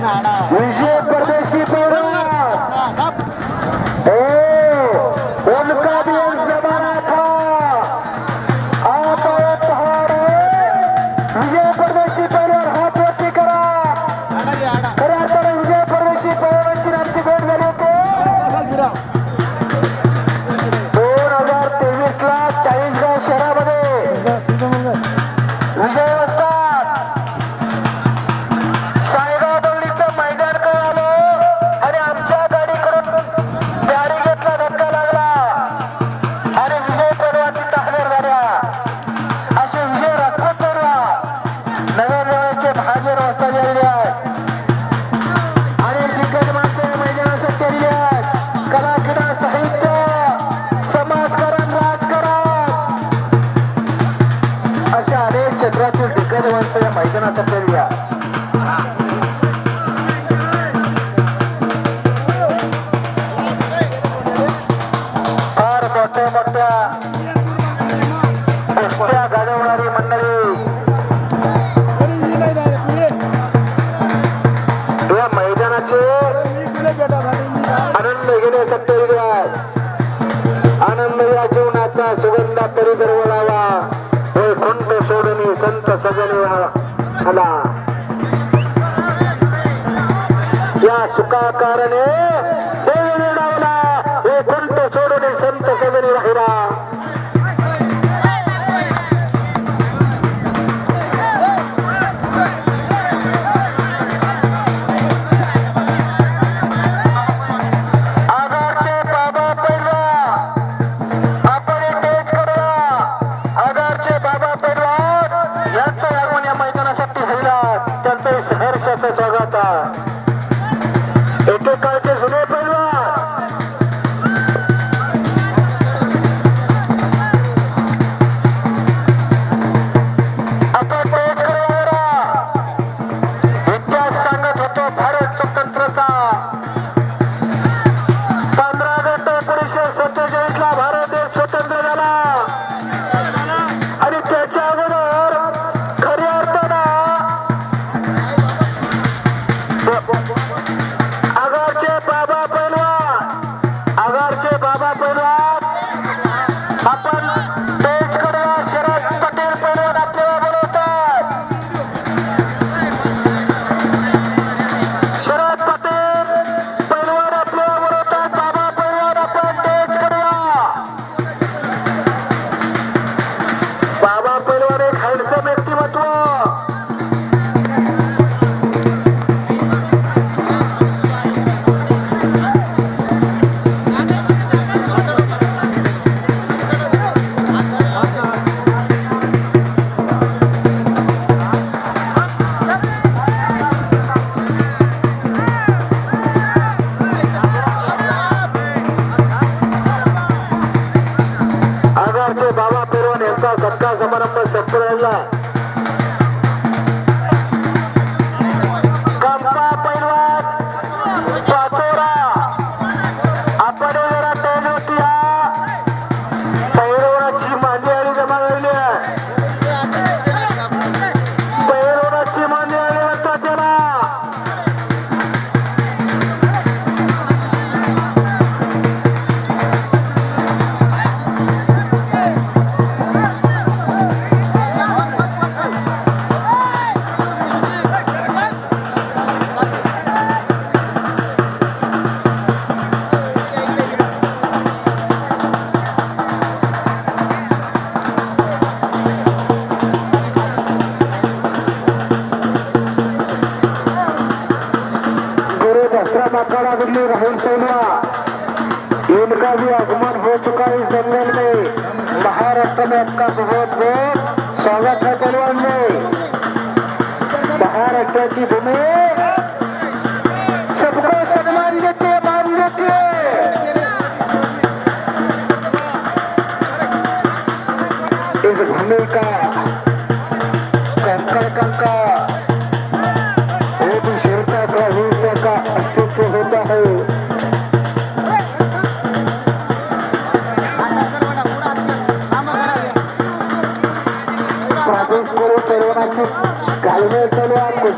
நாடா. 了。तो कल के सुने 몰라 भाग में राहुल टोलवा इनका भी आगमन हो चुका है इस जंगल में। महाराष्ट्र में आपका बहुत बहुत स्वागत है पहलवान में। महाराष्ट्र की भूमि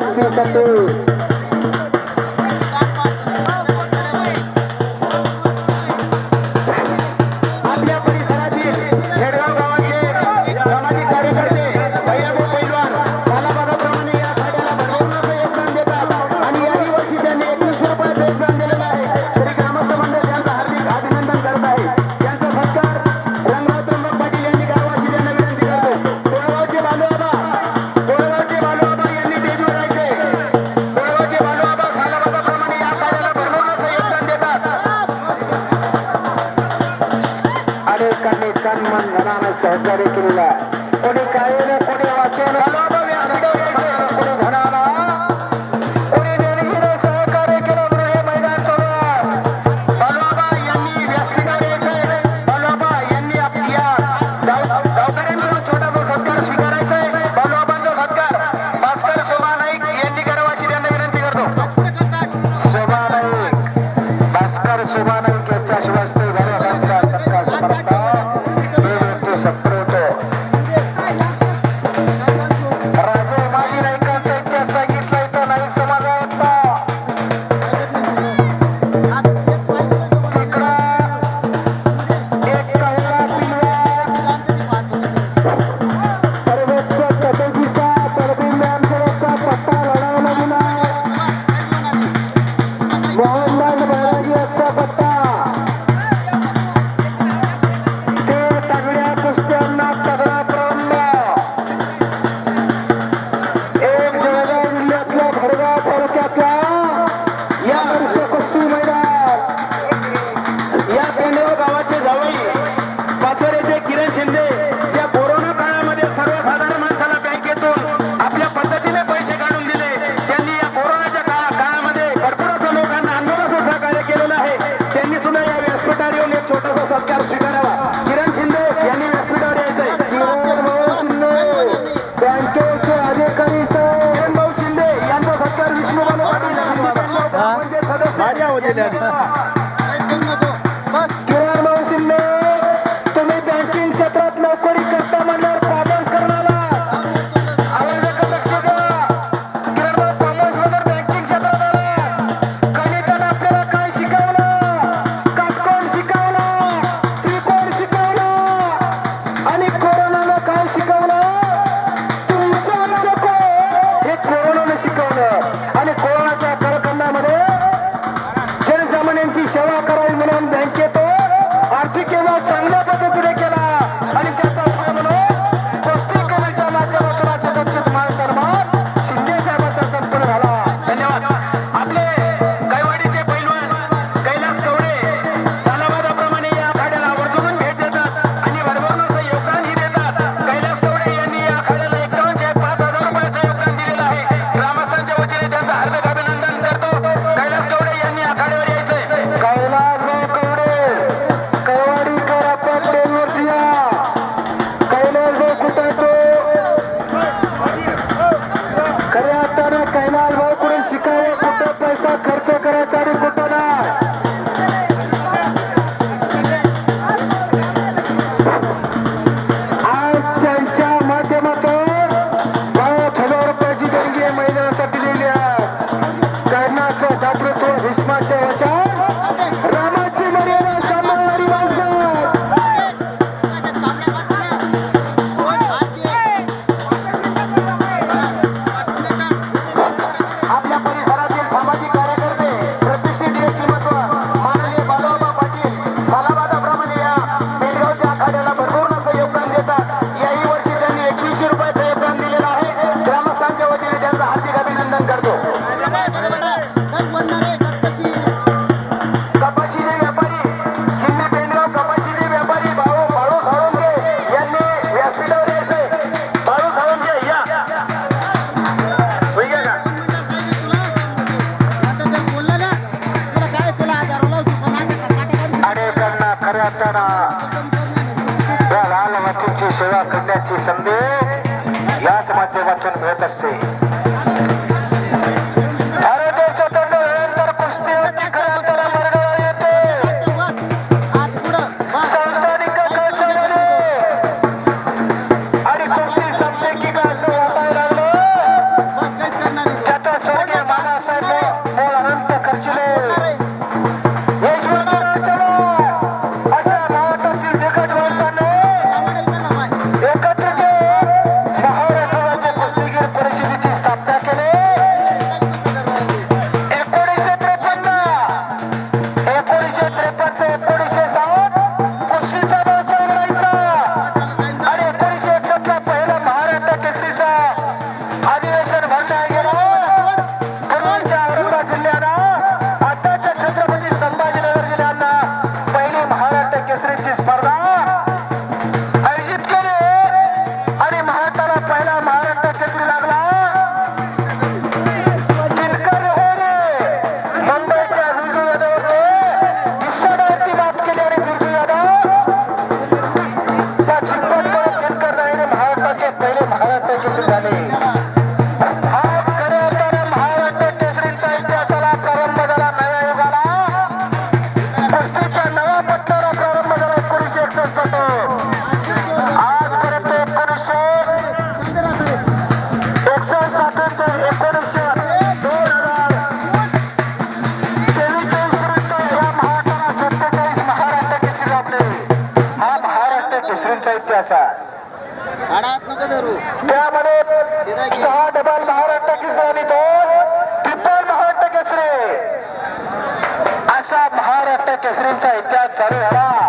Thank you. ಸಹಕಾರಿ ಕೊಡಿ ಕಾಯಿಲೆ ಕೊಡಿ ವಾಚನ भाज्या होते बस करण्याची संधी याच माध्यमातून मिळत असते. असा. त्यामध्ये सहा डबल महाराष्ट्र किसरी तो ट्रिपल महाराष्ट्र केसरी. असा महाराष्ट्र केसरींचा इतिहास चालू झाला.